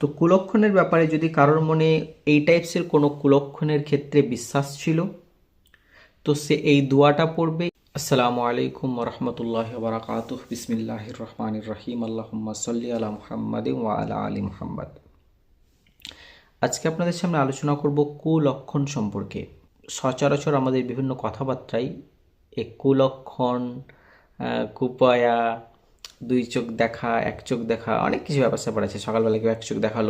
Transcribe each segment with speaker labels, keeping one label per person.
Speaker 1: তো কুলক্ষণের ব্যাপারে যদি কারোর মনে এই টাইপসের কোনো কুলক্ষণের ক্ষেত্রে বিশ্বাস ছিল, তো সে এই দোয়াটা পড়বে, আসসালামু আলাইকুম রহমতুল্লাহ বারাকাত বিসমিল্লাহ রহমান রহিম। আল্লাহম্মা সাল্লি আলা মুহাম্মাদ ওয়া আলা আলী মুহাম্মদ। আজকে আপনাদের সামনে আলোচনা করব কুলক্ষণ সম্পর্কে। সচরাচর আমাদের বিভিন্ন কথাবার্তায় এ কুলক্ষণ কুপয়া দুই চোখ দেখা, এক চোখ দেখা, অনেক কিছু ব্যাপার স্যাপার আছে। সকালবেলা কেউ এক চোখ দেখাল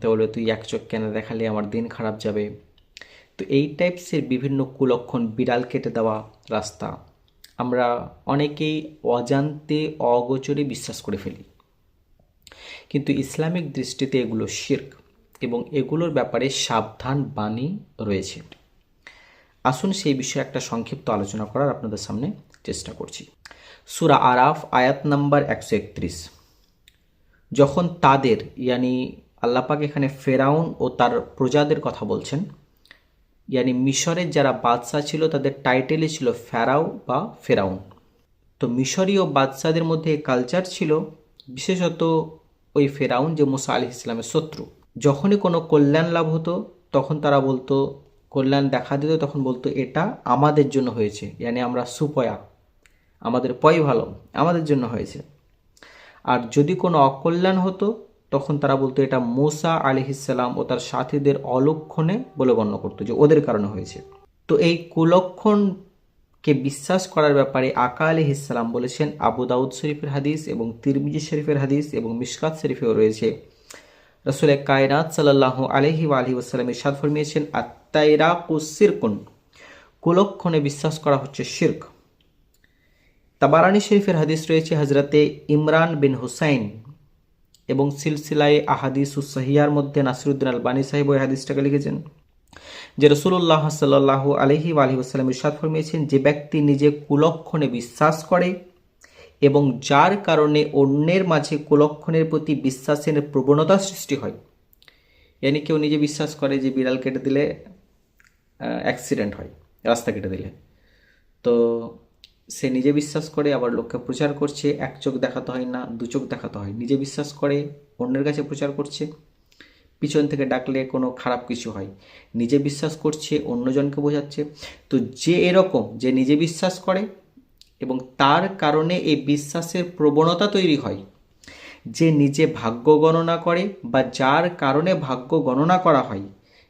Speaker 1: তো বলে তুই এক চোখ কেন দেখালে? আমার দিন খারাপ যাবে। তো এই টাইপসের বিভিন্ন কুলক্ষণ বিড়াল কেটে দেওয়া রাস্তা। আমরা অনেকেই অজান্তে অগোচরে বিশ্বাস করে ফেলি। কিন্তু ইসলামিক দৃষ্টিতে এগুলো শির্ক এবং এগুলোর ব্যাপারে সাবধান বাণী রয়েছে। আসুন সেই বিষয়ে একটা সংক্ষিপ্ত আলোচনা করার আপনাদের সামনে চেষ্টা করছি। সুরা আরাফ, আয়াত নাম্বার একশো একত্রিশ। যখন তাদের, ইয়ানি আল্লাপাক এখানে ফেরাউন ও তার প্রজাদের কথা বলছেন, ইয়ানি মিশরের যারা বাদশাহ ছিল, তাদের টাইটেলই ছিল ফেরাও বা ফেরাউন। তো মিশরীয় বাদশাদের মধ্যে কালচার ছিল বিশেষত ওই ফেরাউন যে মুসা আলি ইসলামের শত্রু। যখনই কোনো কল্যাণ লাভ হতো, তখন তারা বলতো, কল্যাণ দেখা দিত, তখন বলতো, এটা আমাদের জন্য হয়েছে। ইয়ানি আমরা সুপয়া আমাদের পয় ভালো, আমাদের জন্য হয়েছে। আর যদি কোনো অকল্যাণ হতো, তখন তারা বলতো এটা মোসা আলিহিসাল্লাম ও তার সাথীদের অলক্ষণে বলে গণ্য করতো যে ওদের কারণে হয়েছে। তো এই কুলক্ষণকে বিশ্বাস করার ব্যাপারে আকা আলিহিসাল্লাম বলেছেন, আবু দাউদ শরীফের হাদিস এবং তিরমিজি শরীফের হাদিস এবং মিশকাত শরীফেও রয়েছে। রসুল কায়নাত সাল্লাহ আলহি আলহি ওসালাম ইরশাদ ফরমিয়েছেন আত্মাইরা কুসিরকুন কুলক্ষণে বিশ্বাস করা হচ্ছে শির্ক। তাবারানি শরীফের হাদিস রয়েছে হজরতে ইমরান বিন হুসাইন এবং সিলসিলায় আহাদিস উসাহিয়ার মধ্যে নাসিরুদ্দিন আলবানী সাহেব ওই হাদিসটাকে লিখেছেন, যে রসুল্লাহ সাল্লাহ আলহি আলহি ওসালাম ইরশাদ ফরমিয়েছেন, যে ব্যক্তি নিজে কুলক্ষণে বিশ্বাস করে এবং যার কারণে অন্যের মাঝে কুলক্ষণের প্রতি বিশ্বাসের প্রবণতা সৃষ্টি হয়, ইয়ানি কেউ নিজে বিশ্বাস করে যে বিড়াল কেটে দিলে অ্যাক্সিডেন্ট হয়, রাস্তা কেটে দিলে। তো সে নিজে বিশ্বাস করে, আবার লোককে প্রচার করছে। এক চোখ দেখাতে হয় না, দু চোখ দেখাতে হয়। নিজে বিশ্বাস করে, অন্যের কাছে প্রচার করছে। পিছন থেকে ডাকলে কোনো খারাপ কিছু হয়। নিজে বিশ্বাস করছে, অন্যজনকে বোঝাচ্ছে। তো যে এরকম, যে নিজে বিশ্বাস করে এবং তার কারণে এই বিশ্বাসের প্রবণতা তৈরি হয়, যে নিজে ভাগ্য গণনা করে বা যার কারণে ভাগ্য গণনা করা হয়,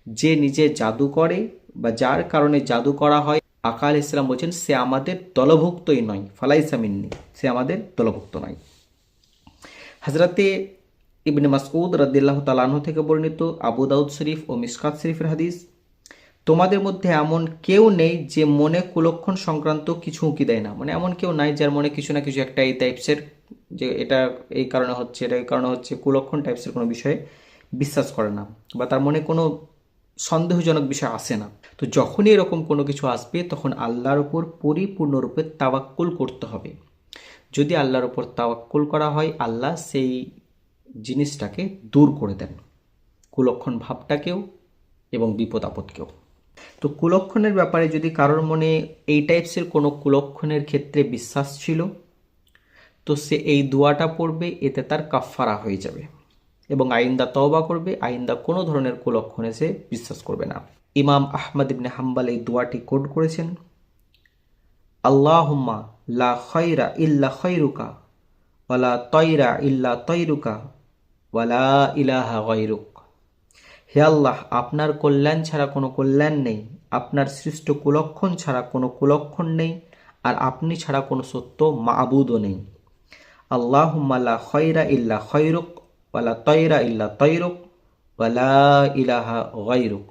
Speaker 1: যে নিজে জাদু করে বা যার কারণে জাদু করা হয় আকাল ইসলাম বলছেন সে আমাদের দলভুক্তই নয়। ফালাইসামিন্নি সে আমাদের দলভুক্ত নয়। হজরতে ইবনে মাসউদ রদিল্লাহ তালাহ থেকে বর্ণিত আবু দাউদ শরীফ ও মিসকাত শরীফের হাদিস, তোমাদের মধ্যে এমন কেউ নেই যে মনে কুলক্ষণ সংক্রান্ত কিছু উঁকি দেয় না। মানে এমন কেউ নাই যার মনে কিছু না কিছু একটা এই টাইপসের যে এটা এই কারণে হচ্ছে, এটা এই কারণে হচ্ছে, কুলক্ষণ টাইপসের কোনো বিষয়ে বিশ্বাস করে না বা তার মনে কোনো সন্দেহজনক বিষয় আসে না। তো যখনই এরকম কোনো কিছু আসবে, তখন আল্লাহর ওপর পরিপূর্ণরূপে তাওয়াক্কুল করতে হবে। যদি আল্লাহর ওপর তাওয়াক্কুল করা হয়, আল্লাহ সেই জিনিসটাকে দূর করে দেন। কুলক্ষণ ভাবটাকেও এবং বিপদ আপদকেও। তো কুলক্ষণের ব্যাপারে যদি কারোর মনে এই টাইপসের কোনো কুলক্ষণের ক্ষেত্রে বিশ্বাস ছিল, তো সে এই দোয়াটা পড়বে, এতে তার কাফফারা হয়ে যাবে। এবং আইন্দা তওবা করবে, আইন্দা কোনো ধরনের কুলক্ষণে সে বিশ্বাস করবে না। ইমাম আহমদ ইবনে হাম্বাল এই দোয়াটি কোড করেছেন, আল্লাহুম্মা লা খৈরা ইল্লা খৈরুকা ওয়ালা তৈরা ইল্লা তৈরুকা ওয়ালা ইলাহা গৈরুক হে আল্লাহ, আপনার কল্যাণ ছাড়া কোনো কল্যাণ নেই, আপনার সৃষ্ট কুলক্ষণ ছাড়া কোনো কুলক্ষণ নেই, আর আপনি ছাড়া কোনো সত্য মাবুদও নেই। আল্লাহুম্মা লা খৈরা ইল্লা খৈরুক ওয়ালা তৈরা ইল্লা তৈরুক ওয়ালা ইলাহা গৈরুক